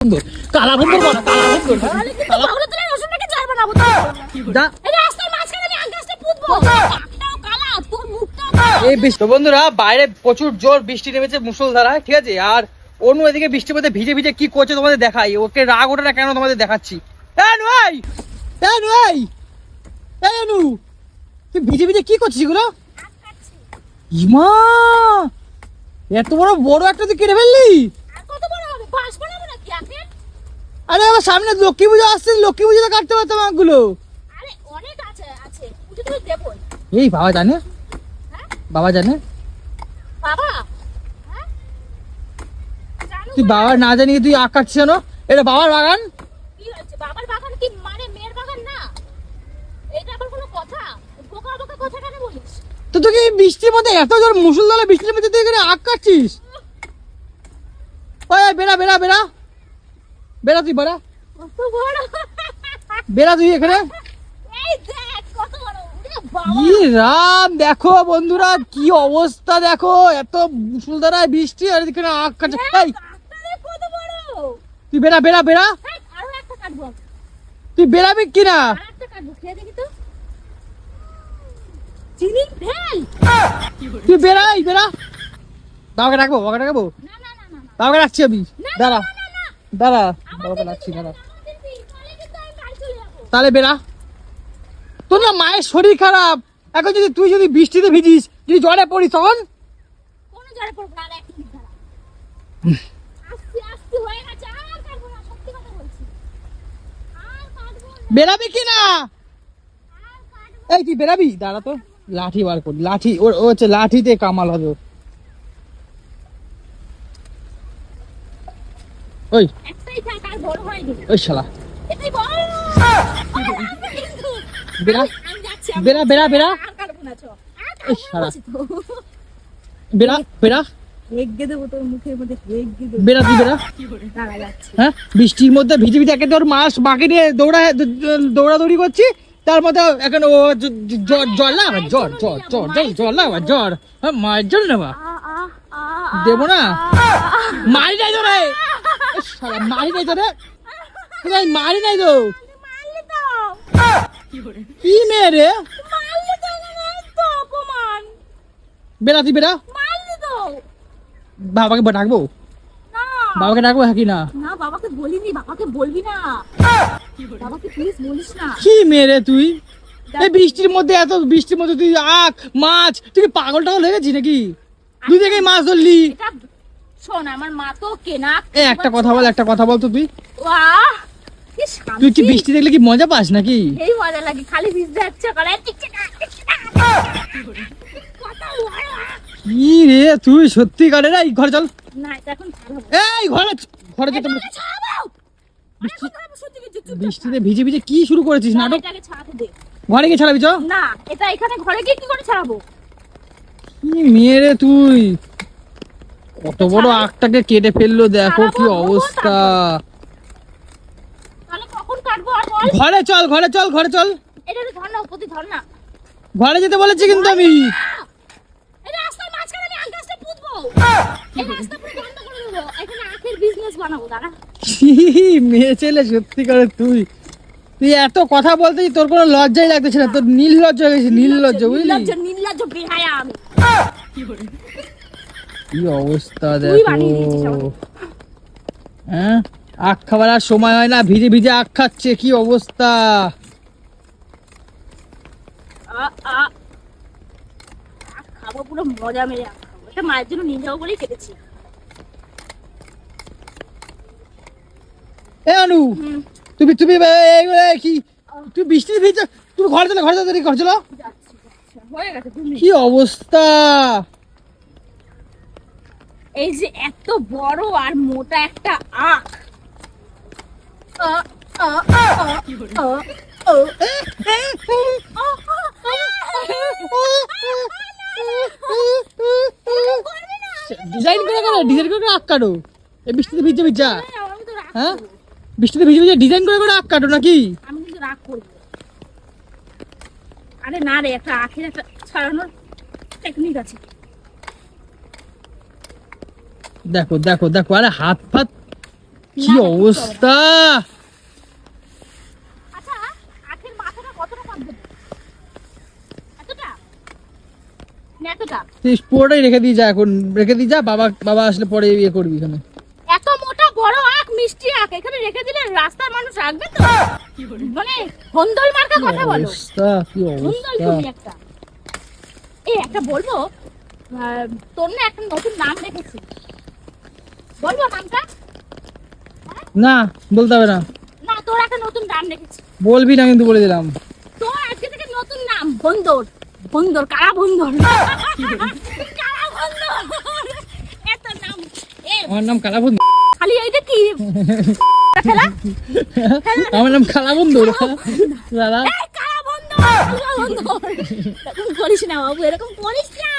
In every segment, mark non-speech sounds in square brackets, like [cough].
কালা বন্ধুর বলা কালা বন্ধুর তাহলে কিন্তু তোরা রসুনটাকে ঝাড় বানাবো তো? যা। এই রাস্তার মাঝখানে আমি আম গাছটা কালা তোর মুখটাও এই বৃষ্টি বন্ধুরা বাইরে প্রচুর জোর বৃষ্টি নেমেছে মুসলধারায় ঠিক আছে? আর অন্য এদিকে বৃষ্টির মধ্যে ভিজে ভিজে কি করছে তোমাদের দেখাই। ওকে রাগ ওঠে না কেন তোমাদের দেখাচ্ছি। এই! এই! নু, তুই ভিজে ভিজে কি করছিস এগুলো? ইমা! এত বড় বড় একটা তুই কেটে ফেললি আর কত বড় হবে বাঁশ বানাবো নাকি এখন আরে আমার সামনে লক্ষ্মী পুজো আসছে লক্ষ্মী পুজোতে কাটতে পারতাম আঁকগুলো আরে অনেক আছে আছে। উঠে তুই দেবো এই বাবা জানে? হ্যাঁ? বাবা জানে? বাবা? হ্যাঁ? তুই বাবা না জানি তুই আঁক কাটছিস কেন? এটা বাবার বাগান? কি হচ্ছে বাবার বাগান কি মানে মেয়ের বাগান না? এটা আবার কোনো কথা? বোকা বোকা কথা কেন বলিস? তো তুই কি বৃষ্টির মধ্যে এত জোর মুসুলধারা বৃষ্টির মধ্যে তুই এখানে আঁক কাটছিস? ওই, বেড়া বেড়া বেড়া। বেড়া তুই বড়া। কত বড়? বেড়া তুই এখানে? এই দেখ কত বড়। ওরে কি রাম দেখো বন্ধুরা কি অবস্থা দেখো। এত মুসুলধারায় বৃষ্টি আর এখানে আঁক কাটছে। বড়? তুই বেড়া বেড়া বেড়া। হ্যাঁ আরও একটা কাটবো। তুই বেড়াবি কিনা? তুই বেড়া এই বেড়া। বাবাকে ডাকবো বাবাকে ডাকবো? বাবাকে ডাকছি আমি। দাঁড়া। দাঁড়া। না, তাহলে বাড়ি তোর না মায়ের শরীর খারাপ। এখন যদি তুই যদি বৃষ্টিতে ভিজিস যদি জ্বরে পড়িস তখন? কোনো জ্বরে পড়ব না, আর এক মিনিট দাঁড়া। আস্তে আস্তে হয়ে গেছে, আর কাটবো না, সত্যি কথা বলছি। আর কাটবো না, বেরাবি কি না? এই তুই বেরাবি দাঁড়া তো লাঠি বার করি লাঠি ওর ও হচ্ছে লাঠিতে কামাল হবে ওই। বড় হয়নি। ওই শালা। এটাই। বেরা বেরা, বেরা, বেরা। শালা। বেরা বেরা হ্যাঁ? বৃষ্টির মধ্যে ভিজে ভিজে একে তোর মাস বাকি নিয়ে দৌড়া দৌড়াদৌড়ি করছি। তার মধ্যে এখন ও জ্বর জ্বর না জ্বর জ্বর জ্বর জ্বর জ্বর না জ্বর। হ্যাঁ মায়ের জন্য দেবো না। মারি নাই তো শালা, মারি নাই মারি নাই তো। কি মেয়ে রে? মারলি তো না তো অপমান বেড়া। তুই বাবাকে ডাকবো? বাবাকে ডাকবো হ্যাঁ কি না? বাবাকে বলিনি বাবাকে বলবি না কি মেরে তুই? এই বৃষ্টির মধ্যে এত বৃষ্টির মধ্যে তুই আখ মাছ তুই পাগল টাগল হয়ে গেছিস নাকি? দুই থেকে মাছ ধরলি। শোন আমার মা তো কেনা এ একটা কথা বল একটা কথা বল তো তুই কি তুই কি বৃষ্টি দেখলে কি মজা পাস নাকি? এই মজা লাগে খালি ভিজতে যাচ্ছে করে। কি রে তুই সত্যি কারে রে এই ঘরে চল। না এখন এই ঘরে ঘরে যেতে। বৃষ্টিতে ভিজে ভিজে কি শুরু করেছিস? নাটক ঘরে গিয়ে ছাড়াবি চ। না এটা এখানে ঘরে গিয়ে কি করে ছাড়াবো? কি মেয়ে রে তুই? কত বড় আখটাকে কেটে ফেলল দেখো কি অবস্থা। তাহলে কখন কাটবো আর বল? ঘরে চল ঘরে চল ঘরে চল। ঘরে যেতে বলেছি কিন্তু আমি। এই রাস্তার মাঝখানে আমি আখ গাছটা পুঁতবো। এই রাস্তা পুরো বন্ধ করে দেবো। এখানে আখের বিজনেস বানাবো দাঁড়া। কি মেয়ে ছেলে সত্যি করে তুই। তুই এত কথা বলতে তোর কোনো লজ্জাই লাগতেছে না। তোর নীল লজ্জা হয়ে গেছে নীল লজ্জা বুঝলি? বেহায়া আমি। কি অবস্থা দেখো। হ্যাঁ? আখ খাবার আর সময় হয় না ভিজে ভিজে আখ খাচ্ছে কি অবস্থা? আ, আ। খাব পুরো মজা মেরে এটা মায়ের জন্য নিয়ে যাব বলেই কেটেছি এ অনু তুমি তুমি কি? বৃষ্টি ভিজে তুমি ঘরে চলো ঘরে চলো ঘরে কি অবস্থা? এই যে এত বড় আর মোটা একটা আখ। ডিজাইন করে করো ডিজাইন করে আখ কাটো। এই বৃষ্টিতে ভিজে ভিজা। তো হ্যাঁ? বৃষ্টিতে ভিজে ভিজে ডিজাইন করে করে আখ কাটো নাকি? আমি কিন্তু রাগ করব। আরে না রে একটা আখের একটা ছাড়ানোর টেকনিক আছে। দেখো দেখো দেখো আরে হাত ফাত কি অবস্থা? আচ্ছা আখের মাথাটা কতটা পাক দেবো এতটা? না এতটা? তুই পুরোটাই রেখে দিয়ে যা এখন রেখে দিয়ে যা বাবা বাবা আসলে পরে ইয়ে করবি এখানে। এত মোটা বড় আখ মিষ্টি আখ এখানে রেখে দিলে রাস্তার মানুষ রাখবে তো? মানে হন্দল মার্কা কি কথা বলো। অবস্থা কি অবস্থা? তুমি একটা। এই একটা বলব তোর না একটা নতুন নাম রেখেছি বলব নামটা? না বলতে হবে না। না তোর একটা নতুন নাম রেখেছি বলবি না কিন্তু বলে দিলাম। তোর আজকে থেকে নতুন নাম বন্দর। বন্দর কারা বন্দর? কারা বন্দর? এত নাম আমার নাম কালাবন্ধু খালি এইটা কি? আমার নাম দাদা। কারা বন্দর? কারা বন্দর? এরকম করিস না বাবু এরকম করিস না।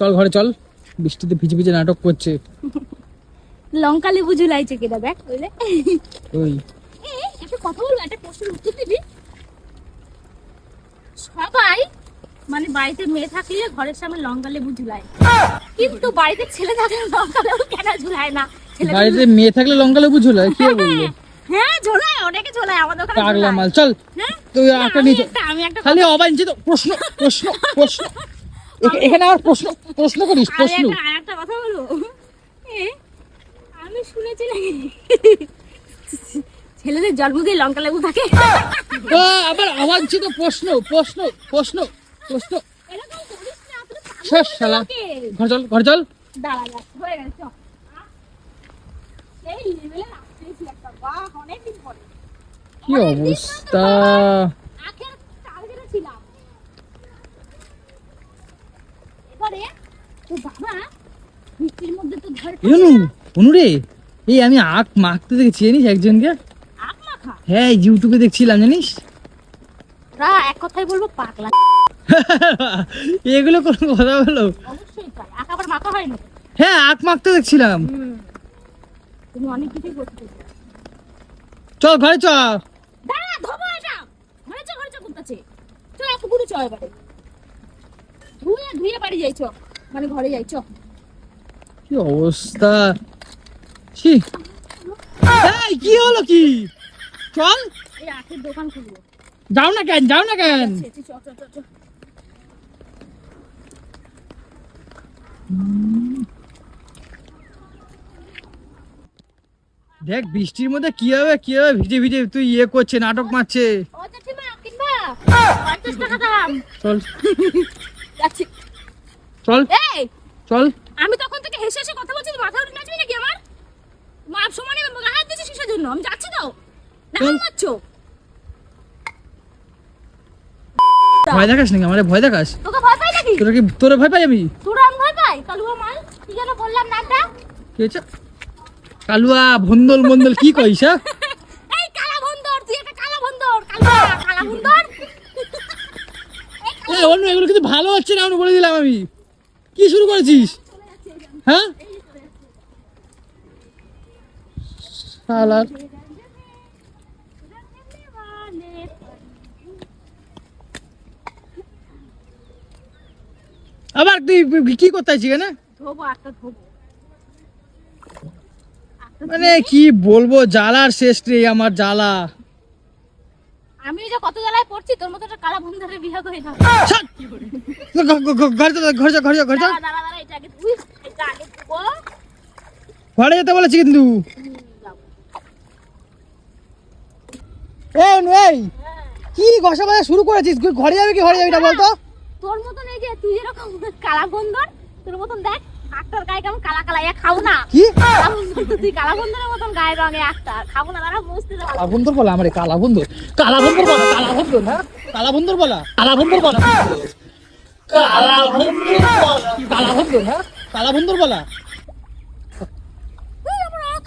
চল ঘরে চল। বৃষ্টিতে ভিজে ভিজে নাটক করছে। লঙ্কা লেবু ঝুলাইছে কিনা দেখ ওই। একটা কথা বলব একটা প্রশ্নের উত্তর দিবি? সবাই মানে বাড়িতে মেয়ে থাকলে ঘরের সামনে লঙ্কা লেবু ঝুলায়। কিন্তু বাড়িতে ছেলে থাকলে লঙ্কা লেবু কেন ঝুলায় না? ছেলে বাড়িতে মেয়ে থাকলে লঙ্কা লেবু ঝোলায় কে বলল হ্যাঁ ঝোলায় অনেকে ঝোলায় আমাদের ওখানে পাগলা মাল চল। হ্যাঁ? তুই একটা আমি একটা খালি অবাঞ্ছিত প্রশ্ন প্রশ্ন প্রশ্ন। এখানে আমার প্রশ্ন প্রশ্ন করিস প্রশ্ন। একটা আরেকটা কথা বলব আমি নাকি? ছেলেদের জন্ম লঙ্কা লেবু থাকে। আবার অবাঞ্ছিত প্রশ্ন প্রশ্ন প্রশ্ন প্রশ্ন। শেষ শালা। ঘর চল। ঘর চল। কি অবস্থা। এবারে বাবা মধ্যে তো এই আমি আখ মাখতে দেখেছি জানিস একজনকে? হ্যাঁ ইউটিউবে দেখছিলাম জানিস? এক কথাই বলব পাগলা। [laughs] এগুলো কোনো কথা হয়নি? হ্যাঁ আখ মাখতে দেখছিলাম। তুমি অনেক কিছুই করতে চল ঘরে চ। দাঁড়া ধোবো এটা। ঘরে চ ঘরে চ করতেছে চ এক পুরো চ এবারে। ধুয়ে ধুয়ে বাড়ি যাই চ। মানে ঘরে যাই চ। কি অবস্থা? ছি এই কি হলো কি? চল। এই আখের দোকান খুলবো যাও না কেন যাও না কেন। দেখ বৃষ্টির মধ্যে কি হবে কি হবে ভিজে ভিজে তুই ইয়ে করছে নাটক মারছে। চল। চল। আমি তখন থেকে হেসে হেসে কথা বলছি মাথা উঠে নাচবি নাকি আমার? মা সমানে হাত দিয়েছিস কিসের জন্য? আমি যাচ্ছি তো। মারছো ভয় দেখাস নাকি? আমার ভয় দেখাস? তোকে ভয় পাই নাকি? তোরা কি তোরা ভয় পাই আমি? তোরা আমি ভয় পাই? কালুয়া মাল কি যেন বললাম নামটা? কি কালুয়া ভন্দল মন্দল কি কইস হ্যাঁ? [laughs] এই কালা বন্দর তুই একটা কালা কালুয়া কালা এই অন্য এগুলো কিন্তু ভালো হচ্ছে না আমি বলে দিলাম আমি। কি শুরু করেছিস? হ্যাঁ? আবার তুই কি করতে আছিস কেন মানে কি বলব জ্বালার শেষ রে আমার জ্বালা। আমি যে কত জ্বালায় পড়ছি তোর মতো একটা কালা বন্ধুরে বিয়ে করে ঘরে যা ঘরে যা ঘরে যা ঘরে যা ঘরে যেতে বলেছি কিন্তু হুম, যাব। এই নু, এই কি ঘষা মাজা শুরু করেছিস? ঘরে যাবি কি ঘরে যাবি না বলতো? তোর মতন এই যে তুই যেরকম কালা বন্ধর তোর মতন দেখ আক্তার গায়ে কেমন কালা কালা ইয়া খাও না। কি? তুই কালা বন্ধরের মতন গায়ে রঙে আক্তার খাব না দাঁড়া বুঝতে দাও কালা বন্দর বলা আমারে কালা বন্দর কালা বন্দর বলা কালা বন্দর হ্যাঁ কালা বন্দর বলা কালা বন্দর বলা। কালা বন্দর বলা কালা বন্দর হ্যাঁ কালা বন্দর বলা এই আমার আখ।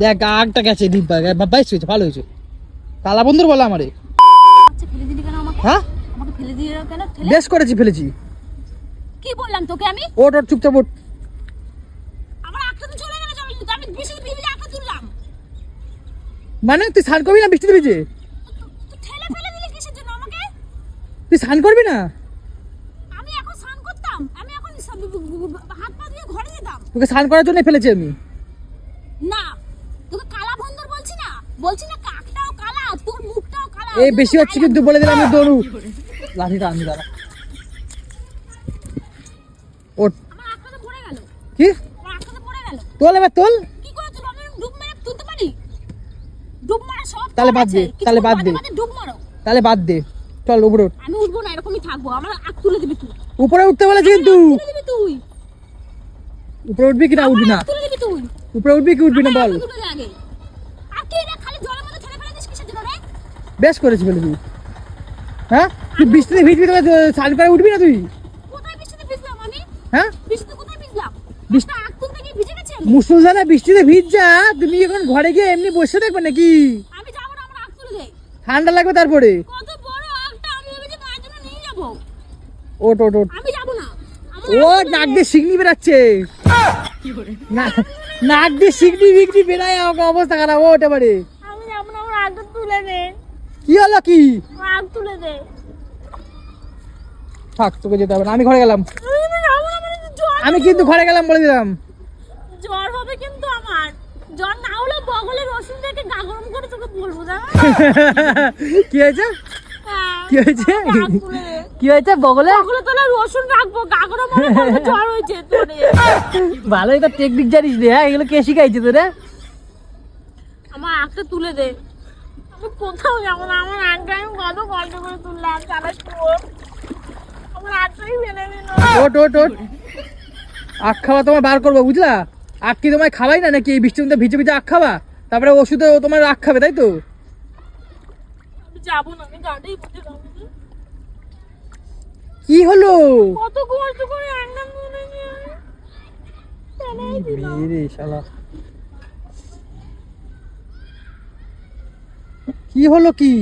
দেখ আগটা গেছে ডিম বাইশ হয়েছে ভালো হয়েছে। কালা বন্দর বলা আমারে। আচ্ছা হ্যাঁ? বেশ করেছি ফেলেছি। কি বললাম তোকে আমি? ওট ওট চুপচাপ ওট মানে তুই স্নান করবি না বৃষ্টিতে ভিজে? তুই স্নান করবি না? তোকে স্নান করার জন্য ফেলেছি আমি না তোকে কালা বন্দর বলছি না কাকটাও কালা তোর মুখটাও কালা এই বেশি হচ্ছে কিন্তু বলে দিলাম আমি দৌড়ু। লাঠিটা দাঁড়া। গেল। কি? তোল এবার তাহলে বাদ দে, তাহলে বাদ দে। তাহলে বাদ দে। চল উপরে উঠ। আমি উঠবো না এরকমই থাকব। আমার আঁক তুলে দিবি তুই। উপরে উঠতে বলেছি কিন্তু। তুই। উপরে উঠবি কি না? উঠবি না। উপরে উঠবি কি উঠবি না? বল আঁকটা তুলে দে আগে আর কি রে খালি জলের মধ্যে ছেড়ে ফেলে দিস কিসের জন্য রে বেশ করেছি বলে তুই। হ্যাঁ? তুই বৃষ্টিতে ভিজবি তোকে স্নান করে উঠবি না তুই? হ্যাঁ? বৃষ্টিতে ভিজে গেছি আমি। মুসলধারা বৃষ্টিতে ভিজ যা তুমি এখন ঘরে গিয়ে এমনি বসে থাকবে নাকি? ঠান্ডা লাগবে তারপরে? ওট ওট ওট। ও নাক দিয়ে শিগনি বেরাচ্ছে নাক দিয়ে শিগনি বিগনি বেরায় আমাকে অবস্থা খারাপ। ওটা পারে আমি আমার আঁকটা তুলে দে। কি? হলো কি তুলে দে। থাক তোকে যেতে হবে না আমি ঘরে গেলাম। আমি যাব না আমার জ্বর আমি কিন্তু ঘরে গেলাম বলে দিলাম। জ্বর হবে কিন্তু আমার। জ্বর না হলে বগলে রসুন থেকে গা গরম করে তোকে বলব জানো? [laughs] কি হয়েছে? হ্যাঁ, কি হয়েছে। কি হয়েছে বগলে? বগলে তোলা রসুন রাখব গা গরম হবে জ্বর হয়েছে তোরে। ভালোই তো টেকনিক জানিস রে হ্যাঁ এগুলো কে শিখাইছে তোরে? আমার আঁকটা তুলে দে। কোথাও যাব না আমার আঁকটা আমি কত কষ্ট করে তুললাম চালাস আমার আঁকটাই ফেলে দিল। ওট ওট ওট আখ খাওয়া তোমার বার করব বুঝলা? আখ কি তোমায় খাওয়াই না নাকি এই বৃষ্টির মধ্যে ভিজে ভিজে আখ খাওয়া? তারপরে ওষুধে ও তোমার আখ খাবে তাই তো? যাব না আমি। কি হলো? কত কষ্ট করে আমি? ফেলেই শালা। কি হলো কি?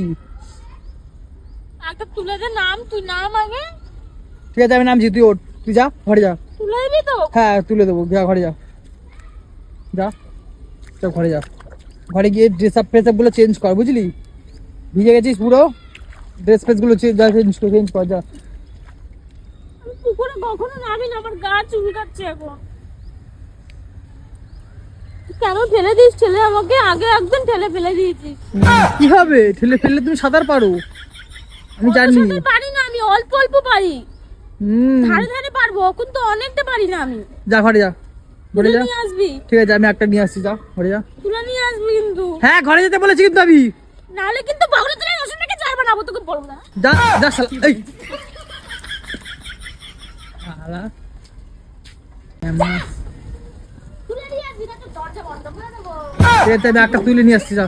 আঁকটা তুলে দে নাম তুই নাম আগে। ঠিক আছে আমি নামছি তুই ওঠ। তুই যা ঘরে যা। তুলে দিবি তো? হ্যাঁ তুলে দেবো। যা ঘরে যা। যা চল ঘরে যা। ঘরে গিয়ে ড্রেস আপ ফ্রেসগুলো চেঞ্জ কর বুঝলি? ভিজে গেছিস পুরো? ড্রেস ফ্রেসগুলো চেঞ্জ কর চেঞ্জ কর যা। পুকুরে কখনো নামি না আমার গা চুলকাচ্ছে এখন। কেন ফেলে দিস? ঠেলে আমাকে আগে একদিন ঠেলে ফেলে দিয়েছিস কি হবে ঠেলে ফেললে তুমি সাঁতার পারো। আমি জানি। পারি না আমি অল্প অল্প পারি। ধারে ধারে পারব কিন্তু অনেকটা পারি না আমি। যা ঘরে যা। ঘরে যা। আসবি? ঠিক আছে আমি একটা নিয়ে আসছি যা ঘরে যা। তুলে নিয়ে আসবি কিন্তু। হ্যাঁ ঘরে যেতে বলেছি কিন্তু আমি। নাহলে কিন্তু বগলে তুলে রসুন থেকে চার বানাবো তোকে বলব না। যা যা শালা এই। শালা। এমন। তুলে নিয়ে আসবি না তো দরজা বন্ধ করে দেবো ঠিক আছে, আমি একটা তুলে নিয়ে আসছি যা।